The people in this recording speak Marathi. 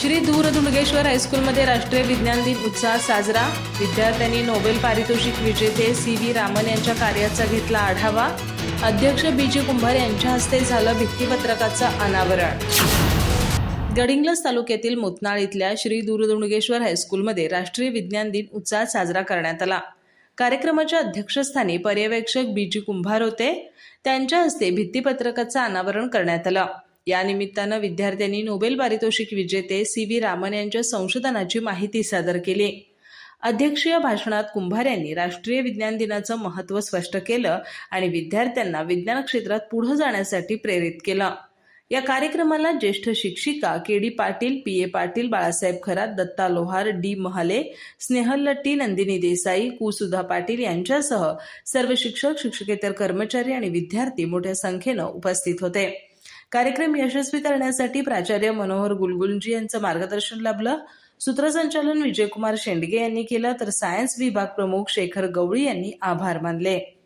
श्री दुंडगेश्वर हायस्कूलमध्ये राष्ट्रीय विज्ञान दिन उत्साहात साजरा. विद्यार्थ्यांनी नोबेल पारितोषिक विजेते सी व्ही रामन यांच्या कार्याचा घेतला आढावा. अध्यक्ष बी जी कुंभार यांच्या हस्ते झालं भित्तीपत्रकाचं अनावरण. गडिंग्लज तालुक्यातील मोतनाळ इथल्या श्री दूरदुंडगेश्वर हायस्कूलमध्ये राष्ट्रीय विज्ञान दिन उत्साहात साजरा करण्यात आला. कार्यक्रमाच्या अध्यक्षस्थानी पर्यवेक्षक बी जी कुंभार होते. त्यांच्या हस्ते भित्तीपत्रकाचं अनावरण करण्यात आलं. या निमित्तानं विद्यार्थ्यांनी नोबेल पारितोषिक विजेते सी व्ही रामन यांच्या संशोधनाची माहिती सादर केली. अध्यक्षीय भाषणात कुंभार यांनी राष्ट्रीय विज्ञान दिनाचं महत्त्व स्पष्ट केलं आणि विद्यार्थ्यांना विज्ञान क्षेत्रात पुढे जाण्यासाठी प्रेरित केलं. या कार्यक्रमाला ज्येष्ठ शिक्षिका K D Patil P A Patil Balasaheb Kharat Datta Lohar D Mahale Snehal Latti Nandini Desai Kusudha Patil यांच्यासह सर्व शिक्षक शिक्षकेतर कर्मचारी आणि विद्यार्थी मोठ्या संख्येनं उपस्थित होते. कार्यक्रम यशस्वी करण्यासाठी प्राचार्य मनोहर गुलगुलजी यांचं मार्गदर्शन लाभलं. सूत्रसंचालन विजयकुमार शेंडगे यांनी केलं तर सायन्स विभाग प्रमुख शेखर गवळी यांनी आभार मानले.